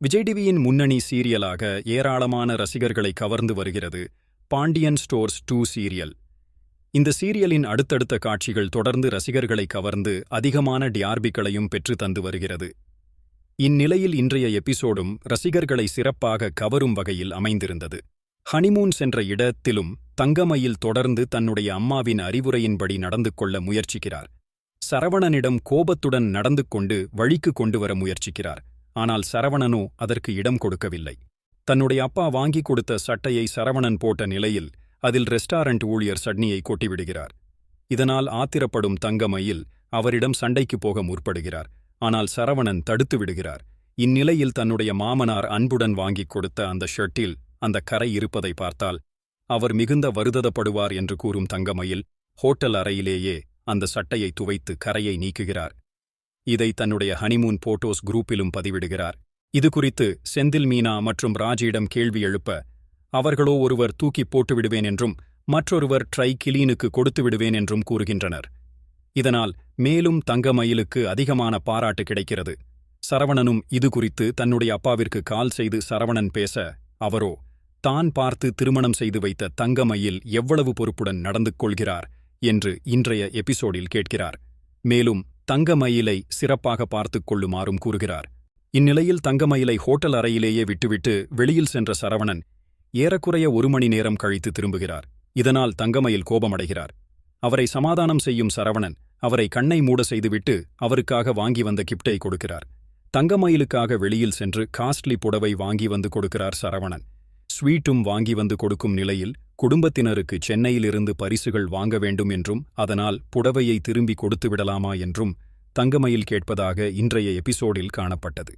விஜய் டிவியின் முன்னணி சீரியலாக ஏராளமான ரசிகர்களை கவர்ந்து வருகிறது பாண்டியன் ஸ்டோர்ஸ் டூ சீரியல். இந்த சீரியலின் அடுத்தடுத்த காட்சிகள் தொடர்ந்து ரசிகர்களை கவர்ந்து அதிகமான டியார்பிக்களையும் பெற்று தந்து வருகிறது. இந்நிலையில் இன்றைய எபிசோடும் ரசிகர்களை சிறப்பாக கவரும் வகையில் அமைந்திருந்தது. ஹனிமூன் சென்ற இடத்திலும் தங்கமையில் தொடர்ந்து தன்னுடைய அம்மாவின் அறிவுரையின்படி நடந்து கொள்ள முயற்சிக்கிறார். சரவணனிடம் கோபத்துடன் நடந்து கொண்டு வழிக்கு கொண்டு வர முயற்சிக்கிறார். ஆனால் சரவணனோ அதற்கு இடம் கொடுக்கவில்லை. தன்னுடைய அப்பா வாங்கி கொடுத்த சட்டையை சரவணன் போட்ட நிலையில் அதில் ரெஸ்டாரண்ட் ஊழியர் சட்னியை கொட்டிவிடுகிறார். இதனால் ஆத்திரப்படும் தங்கமையில் அவரிடம் சண்டைக்கு போக முற்படுகிறார். ஆனால் சரவணன் தடுத்து விடுகிறார். இந்நிலையில் தன்னுடைய மாமனார் அன்புடன் வாங்கிக் கொடுத்த அந்த ஷர்ட்டில் அந்த கரை இருப்பதை பார்த்தால் அவர் மிகுந்த வருததப்படுவார் என்று கூறும் தங்கமயில் ஹோட்டல் அறையிலேயே அந்த சட்டையை துவைத்து கரையை நீக்குகிறார். இதை தன்னுடைய ஹனிமூன் போட்டோஸ் குரூப்பிலும் பதிவிடுகிறார். இது குறித்து செந்தில் மீனா மற்றும் ராஜியிடம் கேள்வி எழுப்ப அவர்களோ ஒருவர் தூக்கி போட்டு விடுவேன் என்றும் மற்றொருவர் ட்ரை கிளீனுக்கு கொடுத்து விடுவேன் என்றும் கூறுகின்றனர். இதனால் மேலும் தங்கமயிலுக்கு அதிகமான பாராட்டு கிடைக்கிறது. சரவணனும் இது குறித்து தன்னுடைய அப்பாவிற்கு கால் செய்து சரவணன் பேச அவரோ தான் பார்த்து திருமணம் செய்து வைத்த தங்கமயில் எவ்வளவு பொறுப்புடன் நடந்து கொள்கிறார்? என்று இன்றைய எபிசோடில் கேட்கிறார். மேலும் தங்கமயிலை சிறப்பாக பார்த்துக் கொள்ளுமாறும் கூறுகிறார். இந்நிலையில் தங்கமயிலை ஹோட்டல் அறையிலேயே விட்டுவிட்டு வெளியில் சென்ற சரவணன் ஏறக்குறைய ஒரு மணி நேரம் கழித்து திரும்புகிறார். இதனால் தங்கமயில் கோபமடைகிறார். அவரை சமாதானம் செய்யும் சரவணன் அவரை கண்ணை மூட செய்துவிட்டு அவருக்காக வாங்கி வந்த கிப்டை கொடுக்கிறார். தங்கமயிலுக்காக வெளியில் சென்று காஸ்ட்லி புடவை வாங்கி வந்து கொடுக்கிறார் சரவணன். ஸ்வீட்டும் வாங்கி வந்து கொடுக்கும் நிலையில் குடும்பத்தினருக்கு சென்னையிலிருந்து பரிசுகள் வாங்க வேண்டும் என்றும் அதனால் புடவையை திரும்பி கொடுத்து விடலாமா என்றும் தங்கமயில் கேட்பதாக இன்றைய எபிசோடில் காணப்பட்டது.